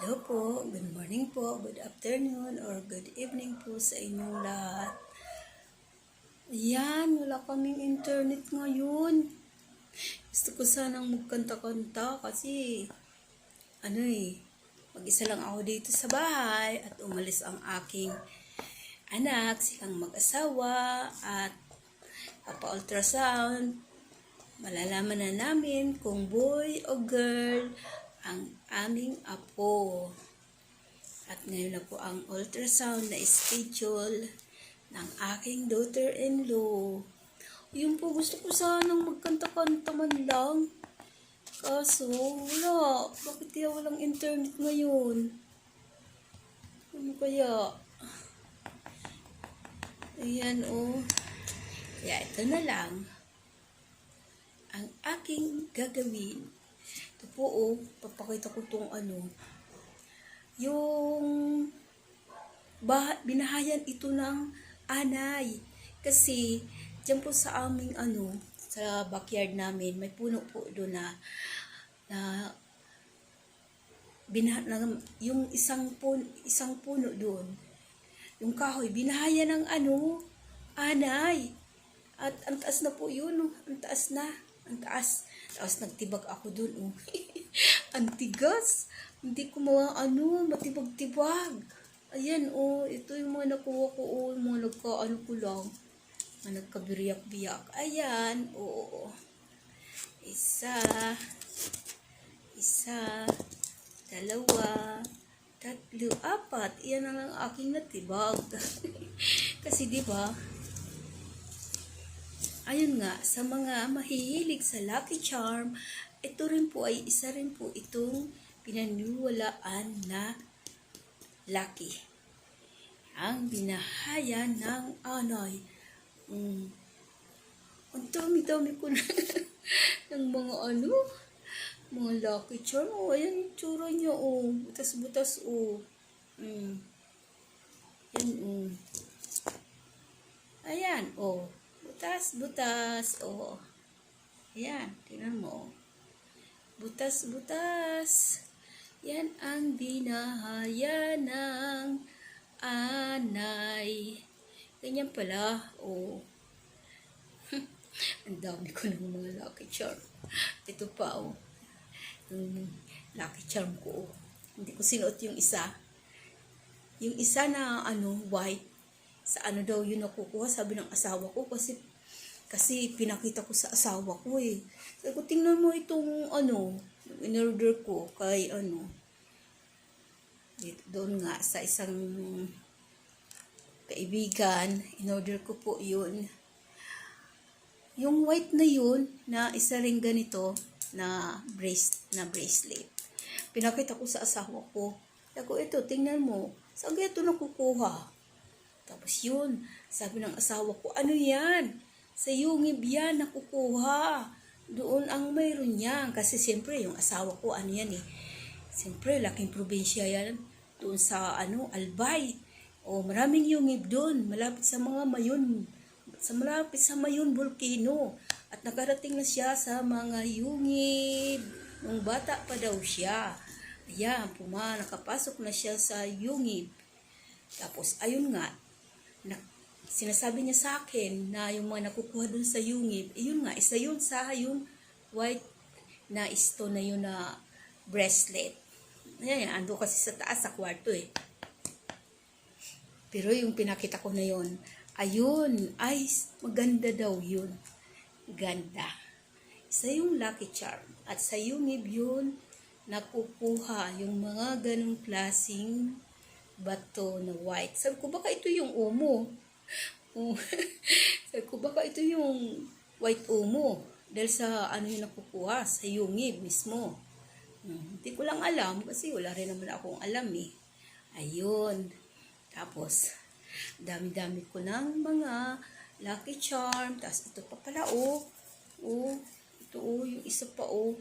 Hello po, good morning po, good afternoon, or good evening po sa inyong lahat. Ayan, wala kaming internet ngayon. Gusto ko sanang magkanta-kanta kasi, ano eh, mag-isa lang ako dito sa bahay at umalis ang aking anak, silang mag-asawa at papa-ultrasound. Malalaman na namin kung boy o girl ang aming apo. At ngayon na po ang ultrasound na schedule ng aking daughter-in-law. Yun po, gusto ko sanang magkanta-kanta man lang. Kaso, wala. Bakit kaya walang internet ngayon? Ano kaya? Ayan, oh. Kaya ito na lang ang aking gagawin. Ito po, oh, papakita ko tong ano, yung bah binahayan ito ng anay. Kasi, dyan po sa aming ano, sa backyard namin, may puno po doon na, na, bina, na, yung isang puno, isang puno doon, yung kahoy, binahaya ng ano, anay. At ang taas na po yun, oh. ang taas na, ang taas. Tapos nagtibag ako dun, oh. ang tigas. Hindi ko mga ano, matibag-tibag. Ayan, oh, ito yung mga nakuha ko, oh, yung mga nagka-ano ko lang. Mga nagkabiyak-biyak. Ayan, oo. Isa, isa, dalawa, tatlo, apat. Iyan na lang aking natibag. Kasi di ba ayun nga, sa mga mahihilig sa Lucky Charm, ito rin po ay isa rin po itong pinaniwalaan na lucky. Ang binahaya ng anay. Mm. Ang dami-dami ko na ng mga ano, mga lucky charm. Oh, ayan yung tsura niya, oh. Butas-butas, oh. Mm. Yan, oh. Ayan, oh. Butas, butas. Oo. Ayan, tingnan mo. Butas, butas. Yan ang binahaya ng anay. Ganyan pala. Oo. ang dami ko ng mga lucky charm. Ito pa, oh. Yung lucky charm ko, oh. Hindi ko sinuot yung isa. Yung isa na, ano, white sa ano daw yun nakukuha, sabi ng asawa ko, kasi kasi pinakita ko sa asawa ko eh. Sabi ko, tingnan mo itong ano, in-order ko kay ano, dito, doon nga sa isang kaibigan, in-order ko po yun. Yung white na yun, na isa ring ganito, na brace, na bracelet. Pinakita ko sa asawa ko. Sabi ko, ito, tingnan mo. Saan kaya ito nakukuha? Tapos yun, sabi ng asawa ko, ano yan? Sa yungib yan nakukuha. Doon ang mayroon niyan. Kasi siyempre, yung asawa ko, ano yan eh. Siyempre, laking probinsya yan. Doon sa, ano, Albay. O, maraming yungib doon. Malapit sa mga mayon. Sa malapit sa mayon, volcano. At nakarating na siya sa mga yungib. Nung bata pa daw siya. Ayan, puma, nakapasok na siya sa yungib. Tapos, ayun nga, na, sinasabi niya sa akin na yung mga nakukuha dun sa yungib, eh yun nga, isa yun sa yung white na stone na yun na bracelet. Ayan, ando kasi sa taas sa kwarto eh. Pero yung pinakita ko na yun, ayun, ay maganda daw yun. Ganda. Isa yung lucky charm. At sa yungib yun, nakukuha yung mga ganong klasing bato na white. Sabi ko, baka ito yung umo. Oh. Sabi ko, baka ito yung white umo. Dahil sa ano yung nakukuha, sa yungib mismo. Hmm, hindi ko lang alam kasi wala rin naman akong alam eh. Ayun. Tapos, dami-dami ko ng mga lucky charm. Tapos ito pa pala, oh. Oh, ito oh, yung isa pa oh.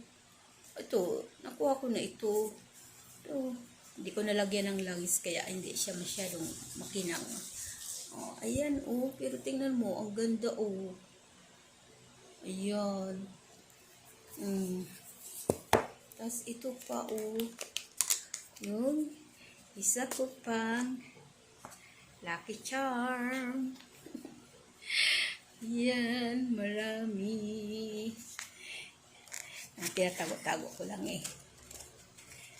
Ito, nakuha ko na ito. Ito, hindi ko nalagyan ng langis kaya hindi siya masyadong makinang. Oh, ayan oh, pero tingnan mo, ang ganda oh. Ayan. Mm. Tapos ito pa oh. yung isa ko pang Lucky Charm. Yan, marami. Ah, tinatago-tago ko lang eh.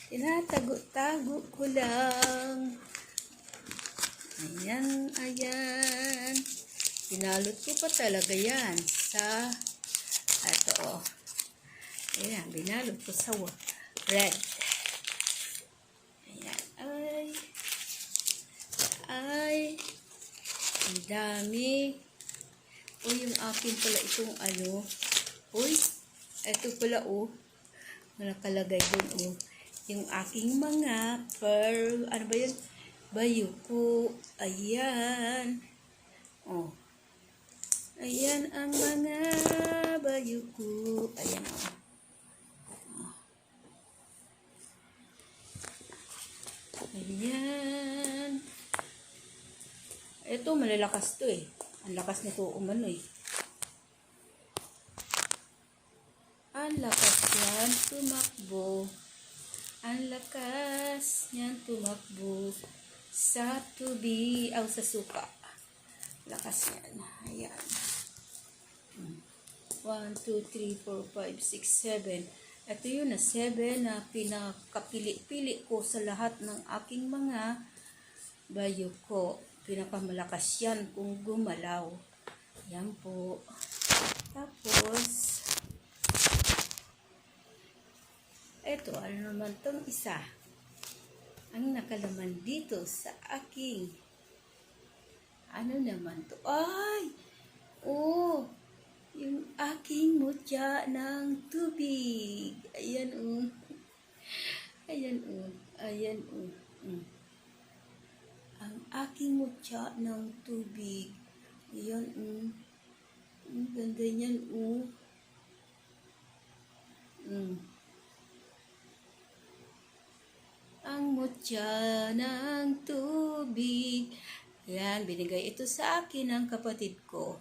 Tinatago-tago ko lang. Ayan, ayan. Pinalot ko pa talaga yan sa, ito oh. Ayan, binalot ko sa red. Ayan, ay. Ay. Ang dami. O, yung akin pala itong ano. Uy, ito pala oh. Nakalagay dun oh. Yung aking mga pearl, ano ba yun? Bayuko. Ayan. Oh. Ayan ang mga bayuko. Ayan oh. Ayan. Ito, malalakas to eh. Ang lakas nito umano eh. Ang lakas yan tumakbo. Ang lakas yan tumakbo sa tubi aw sa suka. Lakas yan. Ayan. 1, 2, 3, 4, 5, 6, 7. Ito yun na 7 na pinakapili-pili ko sa lahat ng aking mga bayo ko. Pinakamalakas yan kung gumalaw. Yan po. Tapos, eto, ano naman tong isa? Ang nakalaman dito sa aking ano naman to? Ay! Oh! Yung aking mutya ng tubig. Ayan, oh. Ayan, oh. Ayan, oh. Mm. Ang aking mutya ng tubig. Ayan, oh. Ang ganda niyan, oh. Mm. Ang mutya ng tubig. Yan, binigay ito sa akin ng kapatid ko.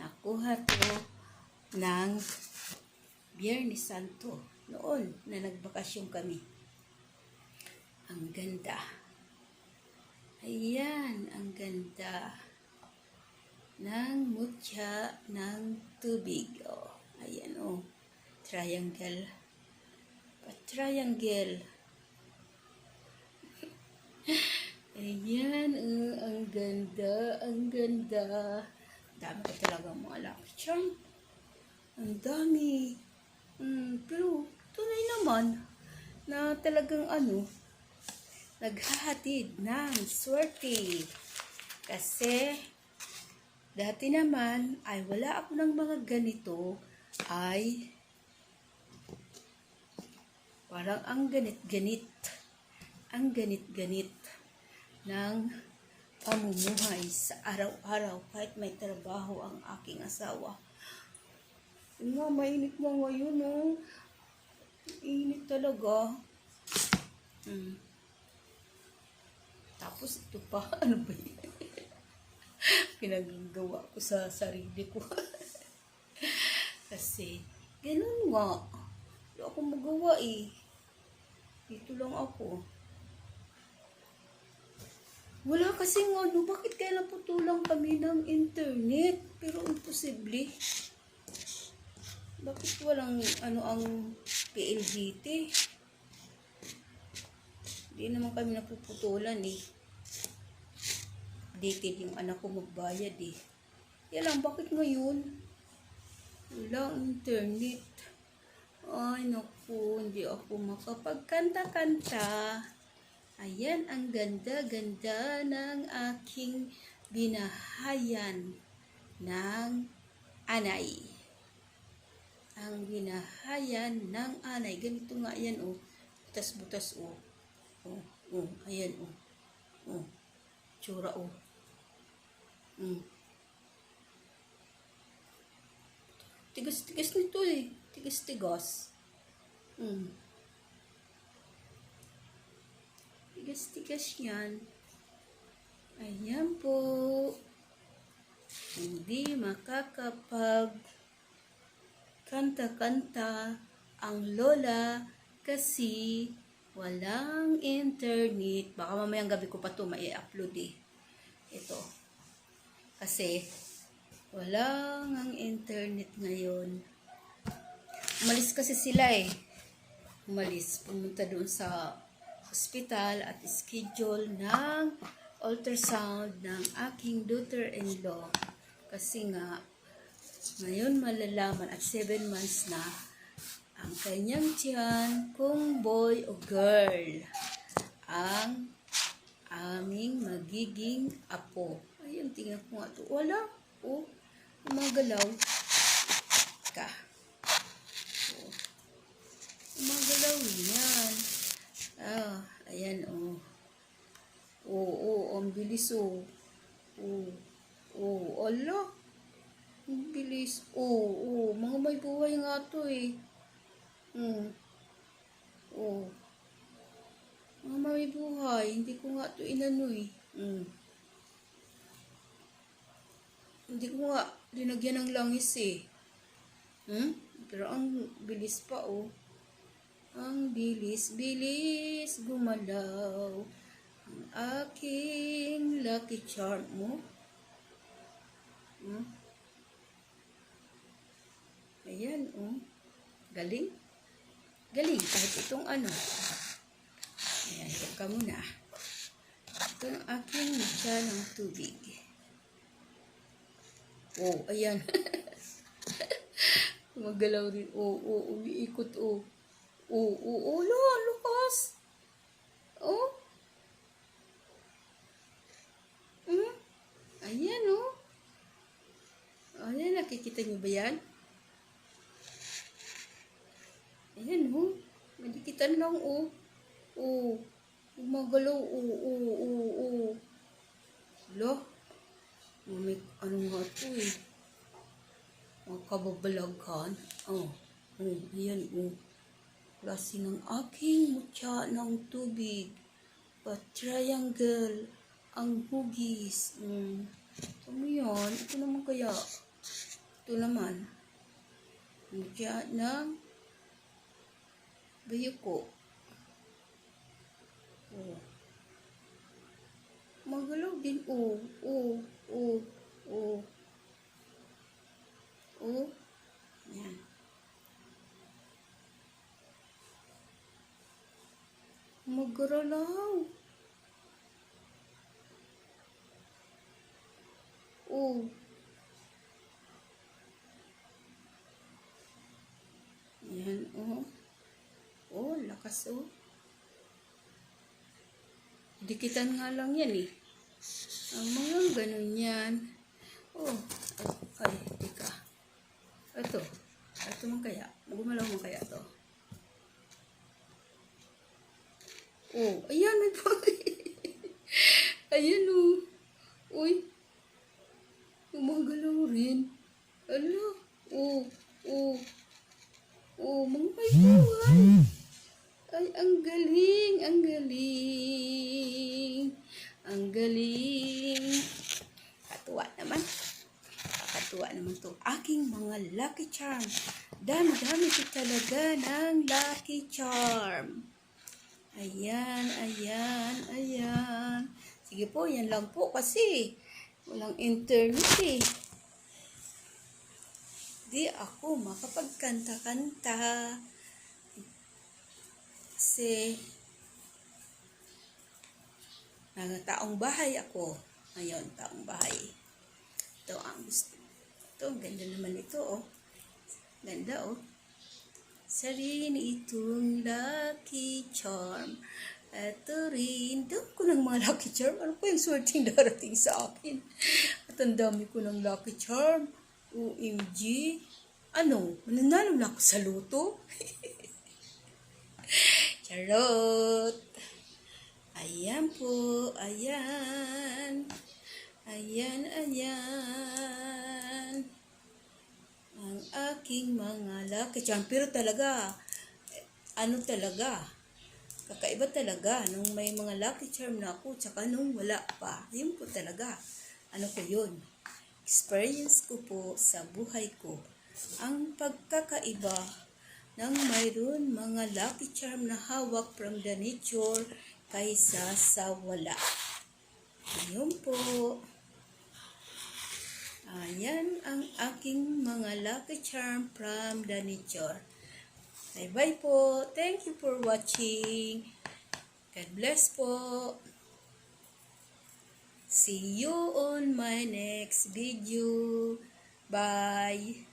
Nakuha to ng Biyernes Santo noon na nagbakasyon kami. Ang ganda. Ayan, ang ganda ng mutya ng tubig. Oh, ayan oh. Triangle. Pa-triangle. Ayan, oh, ang ganda, ang ganda. Dami ko talaga mga lucky charm. Ang dami. Mm, pero tunay naman na talagang ano, naghahatid ng swerte. Kasi dati naman ay wala ako ng mga ganito ay parang ang ganit-ganit. Ang ganit-ganit ng pamumuhay sa araw-araw kahit may trabaho ang aking asawa. Nga, mainit na ngayon, oh. Init talaga. Hmm. Tapos ito pa, ano ba yan? Pinagagawa ko sa sarili ko. Kasi, ganun nga. Hindi ako magawa eh. Dito lang ako. Wala kasing ano, bakit kaya naputulang kami ng internet? Pero imposible. Bakit walang ano ang PLDT? Hindi naman kami napuputulan eh. Updated yung anak ko magbayad eh. Yan lang, bakit ngayon? Wala internet. Ay, naku, hindi ako makapagkanta-kanta. Ayan ang ganda-ganda ng aking binahayan ng anay. Ang binahayan ng anay. Ganito nga yan, oh. Butas-butas, oh. Oh, oh. Ayan, oh. Oh. Tsura, oh. Mm. Tigas-tigas nito, eh. Tigas-tigas. Mm. Tigas-tigas yan. Ayan po. Hindi makakapag kanta-kanta ang lola kasi Walang internet. Baka mamayang gabi ko pa to mai-upload eh. Ito. Kasi, walang ang internet ngayon. Umalis kasi sila eh. Umalis. Pumunta doon sa hospital at schedule ng ultrasound ng aking daughter-in-law. Kasi nga, ngayon malalaman at 7 months na ang kanyang tiyan kung boy o girl ang aming magiging apo. Ayun, tingnan ko nga to. Wala. Oh, umagalaw. Ka. Oh. Umagalaw yan. Ah, ayan oh. Oo, oh, ang bilis oh. Oo, oh, ala. Ang bilis. Oo, oh, mga may buhay nga to eh. Hmm. Oo. Mga may buhay. Hindi ko nga to inano eh. Hmm. Hindi ko nga linagyan ng langis eh. Hmm? Pero ang bilis pa oh. Ang bilis, bilis gumalaw. Ang aking lucky charm mo. Hmm? Ayan, oh. Galing. Galing. Kahit itong ano. Ayan, ito ka muna. Ito ang aking mukha ng tubig. Oh, ayan. Magalaw rin. Oh, oh, umiikot, oh. Oh, oh, oh, lo, lukas. Oh. Hmm? Ayan, oh. Ayan, nakikita niyo ba yan? Ayan, oh. Madikitan lang, oh. Oh. Gumagalaw, oh, oh, oh, oh. Lo. May, ano nga ito, eh. Mga kababalaghan. Oh. Oh, ayan, oh. Klase ng aking mutya ng tubig. Pa-triangle ang hugis. Mm. Ano yan? Ito naman kaya. Ito naman. Mutya ng bayo ko. Oh. Magalaw din. Oh, oh, oh. Oh. Yan. Magralaw. Oh. Yan, oh. Oh, lakas, oh. Dikitan nga lang yan, eh. Ang mga ganun yan. Oh, ay, ay, tika. Ito. Ito man kaya. Gumalaw man kaya to. Oh, ayan, may bagay. ayan, oh. Uy. Umagalaw rin. Ala. Oh, oh. Oh, mga may buhay. Ay, ang galing, ang galing. Ang galing. Katuwa naman. Katuwa naman to. Aking mga lucky charm. Dami-dami ko talaga ng lucky charm. Ayan, ayan, ayan. Sige po, yan lang po kasi walang internet eh. Di ako makapagkanta-kanta. Kasi mga taong bahay ako. Ngayon, taong bahay. Ito ang gusto. Ito, ganda naman ito, oh. Ganda, oh. Sarin itong lucky charm. Ito rin. Dami ko ng mga lucky charm. Ano po yung swerteng darating sa akin? At ang dami ko ng lucky charm. OMG. Ano? Mananalo na ako sa luto? Charot. Ayan po. Ayan. Ayan, ayan. Ang aking mga lucky charm. Pero talaga, ano talaga, kakaiba talaga nung may mga lucky charm na ako tsaka nung wala pa. Yun po talaga. Ano ko yun? Experience ko po sa buhay ko. Ang pagkakaiba nang mayroon mga lucky charm na hawak from the nature kaysa sa wala. Ayun po. Ayan ang aking mga lucky charm from the nature. Bye-bye po. Thank you for watching. God bless po. See you on my next video. Bye.